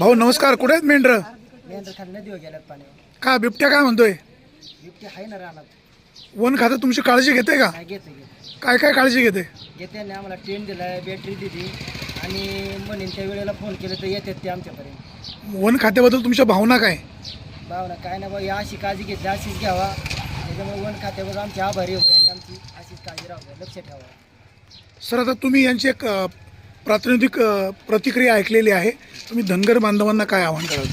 भाऊ नमस्कार. कुठे आहेत मेंढर? मेंढर खाली नदीवर गेल्यात पाण्यावर का बिबट्या काय म्हणतोय? बिबटी आहे ना रानात. वन खातं तुमची काळजी घेते का? काय घेते घेते. काय काय काळजी घेते? घेते आणि आम्हाला ट्रेन दिलाय बॅटरी दिली. आणि म्हणेन त्या वेळेला फोन केलं तर येतात ते आमच्यापर्यंत. वन खात्याबद्दल तुमच्या भावना काय? भावना काय ना बा अशी काळजी घेतली अशीच घ्यावा. त्याच्यामुळे वन खात्यावर आमचे आभारी होय आणि आमची अशीच काळजी राहू लक्ष ठेवा सर आता तुम्ही यांची एक अ, प्रातिनिधिक प्रतिक्रिया ऐकलेली आहे. तुम्ही धनगर बांधवांना काय आवाहन कराल?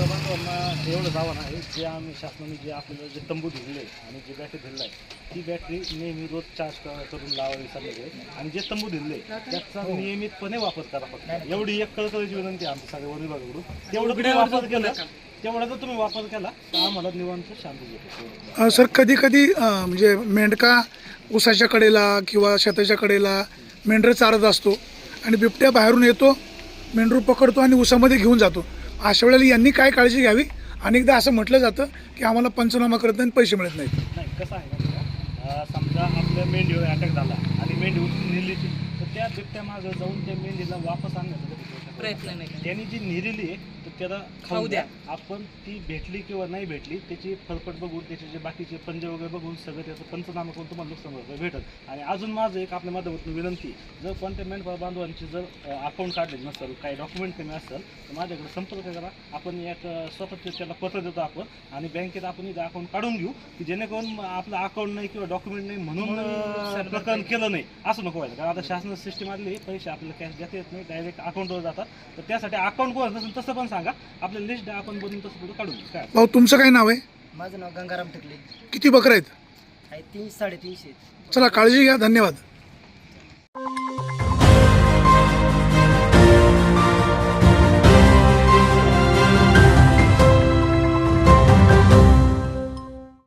बांधवांना एवढंच आव्हान आहे जे आम्ही शासनाने जे आपल्याला जे तंबू दिलेले आहे आणि जे बॅटरी दिलेलं आहे ती बॅटरी नेहमी रोज चार्ज क- करून लावावी सांगितले आणि जे तंबू दिलेले आहे, त्याचा नियमितपणे वापर करा फक्त. एवढी एक कळकळीची विनंती आहे आमच्या सगळ्या वन विभागाकडून तेवढं तुम्ही वापर केला तेवढा जर तुम्ही वापर केला तर आम्हाला निवांत शांती सर कधी कधी म्हणजे मेंढका उसाच्या कडेला किंवा शेताच्या कडेला मेंढरं चारत असतो आणि बिबट्या बाहेरून येतो मेंढरू पकडतो आणि उसामध्ये घेऊन जातो. अशा वेळेला यांनी काय काळजी घ्यावी? अनेकदा असं म्हटलं जातं की आम्हाला पंचनामा करत नाही आणि पैसे मिळत नाहीत. नाही कसं आहे समजा आपल्या मेंढीवर अटॅक झाला आणि मेंढी नेली तर त्या बिबट्या मागं जाऊन त्या मेंढीला वापस आणण्याचा प्रयत्न नाही त्यांनी जी नेलेली आहे तर त्याला खाऊ द्या. आपण ती भेटली किंवा नाही भेटली त्याची फरफट बघून त्याचे जे बाकीचे पंजे वगैरे बघून सगळं त्याचं पंचनामा करून तुम्हाला नुकसान भरपाई भेटत आणि अजून माझं एक आपल्या माध्यमातून विनंती जर कोणत्या मेंढपाळ बांधवांची जर अकाउंट काढले नसेल काही डॉक्युमेंट कमी असेल तर माझ्याकडे संपर्क करा. आपण एक स्वतःचे त्याला पत्र देतो आपण आणि बँकेत आपण इथं अकाउंट काढून घेऊ की जेणेकरून आपलं अकाउंट नाही किंवा डॉक्युमेंट नाही म्हणून प्रकरण केलं नाही. असं नको व्हायला कारण आता शासन सिस्टीम आली पैसे आपल्याला कॅश देता येत नाही डायरेक्ट अकाउंटवर जातात. तर त्यासाठी अकाउंट कोण नसेल तसं पण सांगा. आपलं लिस्ट आपण तसं पुढे भाऊ तुमचं काय नाव आहे? माझं नाव गंगाराम टिकले. किती बकऱ्या आहेत? तीन साडेतीनशे चला काळजी घ्या. धन्यवाद.